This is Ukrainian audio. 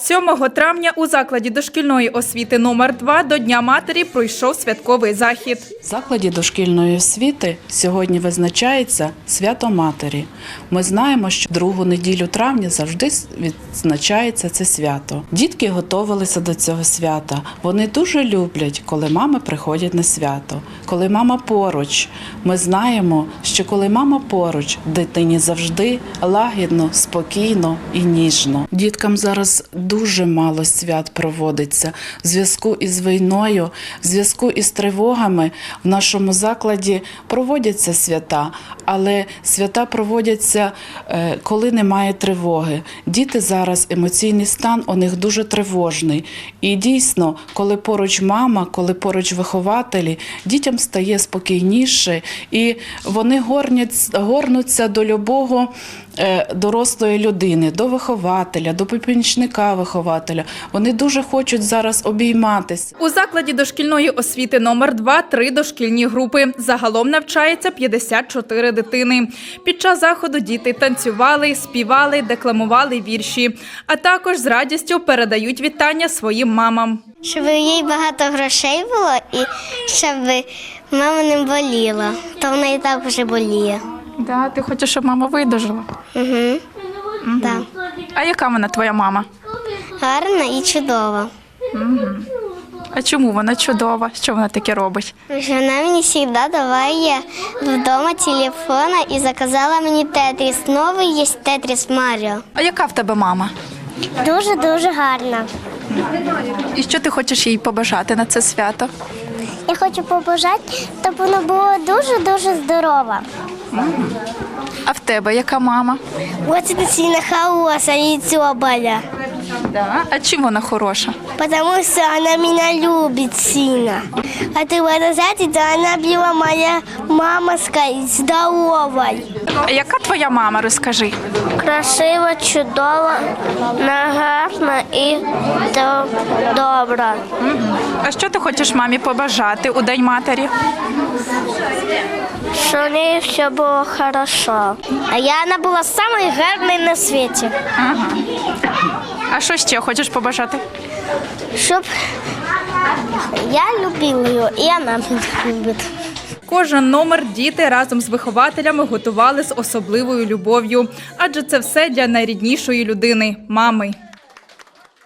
7 травня у закладі дошкільної освіти номер 2 до Дня матері пройшов святковий захід. В закладі дошкільної освіти сьогодні визначається свято Матері. Ми знаємо, що другу неділю травня завжди відзначається це свято. Дітки готувалися до цього свята. Вони дуже люблять, коли мами приходять на свято. Коли мама поруч, ми знаємо, що коли мама поруч, дитині завжди лагідно, спокійно і ніжно. Діткам зараз дуже мало свят проводиться в зв'язку із війною, в зв'язку із тривогами в нашому закладі проводяться свята, але свята проводяться, е, коли немає тривоги. Діти зараз емоційний стан у них дуже тривожний. І дійсно, коли поруч мама, коли поруч вихователі, дітям стає спокійніше, і вони горнять, горнуться до любого дорослої людини, до вихователя, до помічника вихователя. Вони дуже хочуть зараз обійматися. У закладі дошкільної освіти номер 2 три дошкільні групи. Загалом навчається 54 дитини. Під час заходу діти танцювали, співали, декламували вірші, а також з радістю передають вітання своїм мамам. Щоб їй багато грошей було і щоб мама не боліла, то вона і так вже боліє. Да, ти хочеш, щоб мама видужила. Угу. Да. А яка вона твоя мама? Гарна і чудова. А чому вона чудова? Що вона таке робить? Вона мені завжди даває вдома телефона і заказала мені тетріс. Новий є тетріс Маріо. А яка в тебе мама? Дуже-дуже гарна. І що ти хочеш їй побажати на це свято? Я хочу побажати, щоб воно було дуже-дуже здорове. А в тебе яка мама? Ось сильно хороша і цьобаля. Да. А чим вона хороша? Потому что она меня любит сильно. А ты вот знаете, она была моя мамаска здоровой. А яка твоя мама? Розкажи. Красива, чудова, гарна і добра. А що ти хочеш мамі побажати у День матері? Що в неї все було хорошо. А я вона була самою гарною на світі. Ага. А що ще хочеш побажати? Щоб я любила її, і вона мене любить. Кожен номер діти разом з вихователями готували з особливою любов'ю, адже це все для найріднішої людини мами.